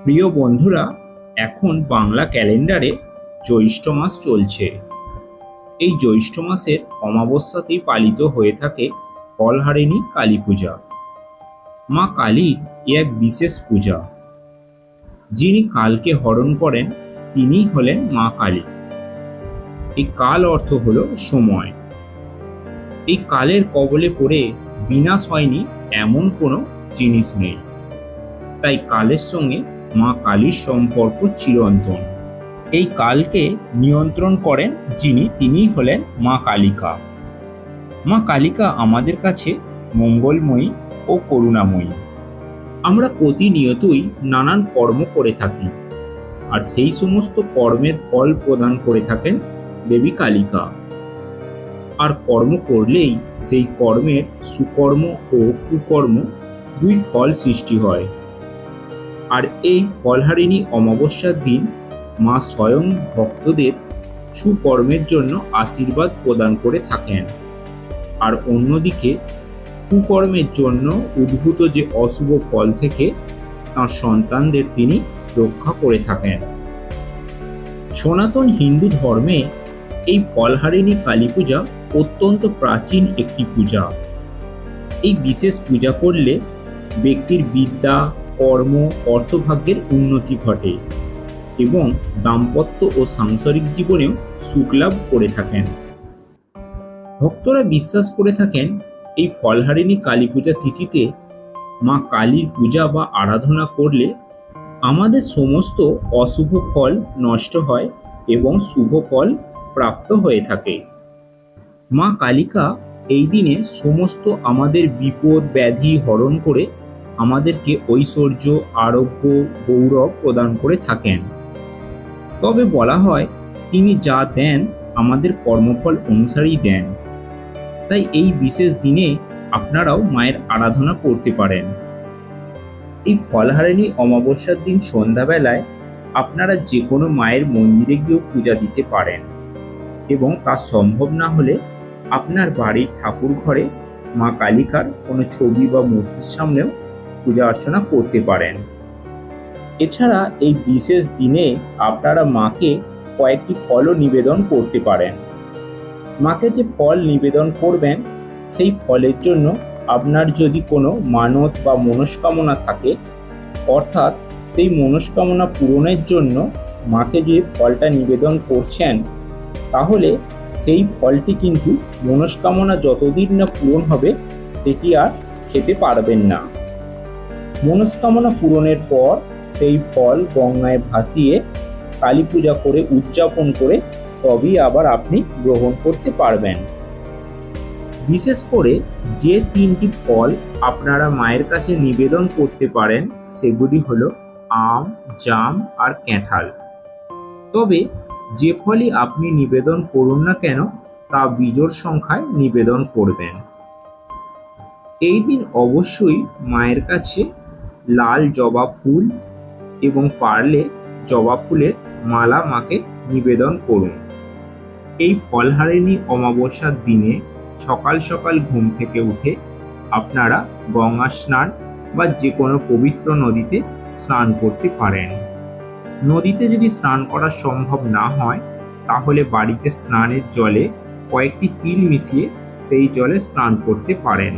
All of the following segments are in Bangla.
প্রিয় বন্ধুরা, এখন বাংলা ক্যালেন্ডারে জ্যৈষ্ঠ মাস চলছে। এই জ্যৈষ্ঠ মাসের অমাবস্যাতেই পালিত হয়ে থাকে ফলহারিণী কালী পূজা। মা কালী এ এক বিশেষ পূজা। যিনি কালকে হরণ করেন, তিনিই হলেন মা কালী। এই কাল অর্থ হলো সময়। এই কালের কবলে পড়ে বিনাশ হয়নি এমন কোনো জিনিস নেই। তাই কালের সঙ্গে মা কালীর সম্পর্ক চিরন্তন। এই কালকে নিয়ন্ত্রণ করেন যিনি, তিনিই হলেন মা কালিকা। মা কালিকা আমাদের কাছে মঙ্গলময়ী ও করুণাময়ী। আমরা প্রতিনিয়তই নানান কর্ম করে থাকি আর সেই সমস্ত কর্মের ফল প্রদান করে থাকেন দেবী কালিকা। আর কর্ম করলেই সেই কর্মের সুকর্ম ও কুকর্ম দুই ফল সৃষ্টি হয়। আর এই ফলহারিণী অমাবস্যার দিন মা স্বয়ং ভক্তদের সুকর্মের জন্য আশীর্বাদ প্রদান করে থাকেন। আর অন্যদিকে কুকর্মের জন্য উদ্ভূত যে অশুভ ফল থেকে তাঁর সন্তানদের তিনি রক্ষা করে থাকেন। সনাতন হিন্দু ধর্মে এই ফলহারিণী কালী পূজা অত্যন্ত প্রাচীন একটি পূজা। এই বিশেষ পূজা করলে ব্যক্তির বিদ্যা কর্ম, অর্থভাগ্যের উন্নতি ঘটে এবং দাম্পত্য ও সাংসারিক জীবনেও সুখলাভ করে থাকেন। ভক্তরা বিশ্বাস করে থাকেন, এই ফলহারিণী কালী পূজা তিথিতে মা কালীর পূজা বা আরাধনা করলে আমাদের সমস্ত অশুভ ফল নষ্ট হয় এবং শুভ ফল প্রাপ্ত হয়ে থাকে। মা কালিকা এই দিনে সমস্ত আমাদের বিপদ, ব্যাধি হরণ করে আমাদেরকে ঐশ্বর্য, আরোগ্য, গৌরব প্রদান করে থাকেন। তবে বলা হয়, তিনি যা দেন, আমাদের কর্মফল অনুসারেই দেন। তাই এই বিশেষ দিনে আপনারাও মায়ের আরাধনা করতে পারেন। এই ফলহারিণী অমাবস্যার দিন সন্ধ্যাবেলায় আপনারা যে কোনো মায়ের মন্দিরে গিয়েও পূজা দিতে পারেন এবং তা সম্ভব না হলে আপনার বাড়ির ঠাকুর ঘরে মা কালিকার কোনো ছবি বা মূর্তির সামনেও পূজা অর্চনা করতে পারেন। এছাড়া এই বিশেষ দিনে আপনারা মাকে কয়েকটি ফলও নিবেদন করতে পারেন। মাকে যে ফল নিবেদন করবেন, সেই ফলের জন্য আপনার যদি কোনো মানত বা মনস্কামনা থাকে, অর্থাৎ সেই মনস্কামনা পূরণের জন্য মাকে যে ফলটা নিবেদন করছেন, তাহলে সেই ফলটি কিন্তু মনস্কামনা যতদিন না পূরণ হবে, সেটি আর খেতে পারবেন না। মনস্কামনা পূরণের পর সেই ফল গঙ্গায় ভাসিয়ে কালী পূজা করে উদযাপন করে তবেই আবার আপনি গ্রহণ করতে পারবেন। বিশেষ করে যে তিনটি ফল আপনারা মায়ের কাছে নিবেদন করতে পারেন, সেগুলি হলো আম, জাম আর ক্যাঁঠাল। তবে যে ফলই আপনি নিবেদন করুন না কেন, তা বিজোড় সংখ্যায় নিবেদন করবেন। এই দিন অবশ্যই মায়ের কাছে লাল জবা ফুল এবং পারলে জবা ফুলের মালা মাকে নিবেদন করুন। এই ফলহারিণী অমাবস্যার দিনে সকাল সকাল ঘুম থেকে উঠে আপনারা গঙ্গা স্নান বা যে কোনো পবিত্র নদীতে স্নান করতে পারেন। নদীতে যদি স্নান করা সম্ভব না হয়, তাহলে বাড়িতে স্নানের জলে কয়েকটি তিল মিশিয়ে সেই জলে স্নান করতে পারেন।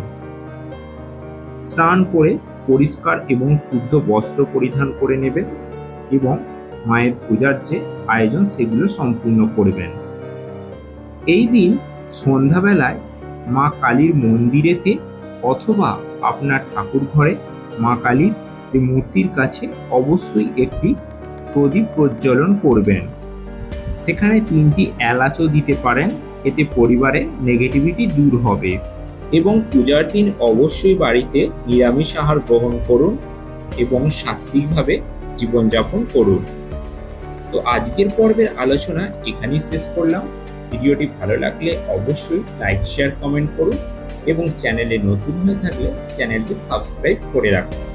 স্নান করে পরিষ্কার এবং শুদ্ধ বস্ত্র পরিধান করে নেবেন এবং মায়ের পূজার যে আয়োজন সেগুলো সম্পূর্ণ করবেন। এই দিন সন্ধ্যাবেলায় মা কালীর মন্দিরেতে অথবা আপনার ঠাকুর ঘরে মা কালীর মূর্তির কাছে অবশ্যই একটি প্রদীপ প্রজ্বলন করবেন। সেখানে তিনটি এলাচও দিতে পারেন, এতে পরিবারের নেগেটিভিটি দূর হবে। এবং পূজার দিন অবশ্যই বাড়িতে নিরামিষ আহার গ্রহণ করুন এবং সাত্বিকভাবে জীবনযাপন করুন। তো আজকের পর্বের আলোচনা এখানেই শেষ করলাম। ভিডিওটি ভালো লাগলে অবশ্যই লাইক, শেয়ার, কমেন্ট করুন এবং চ্যানেলে নতুন হয়ে থাকলে চ্যানেলটি সাবস্ক্রাইব করে রাখুন।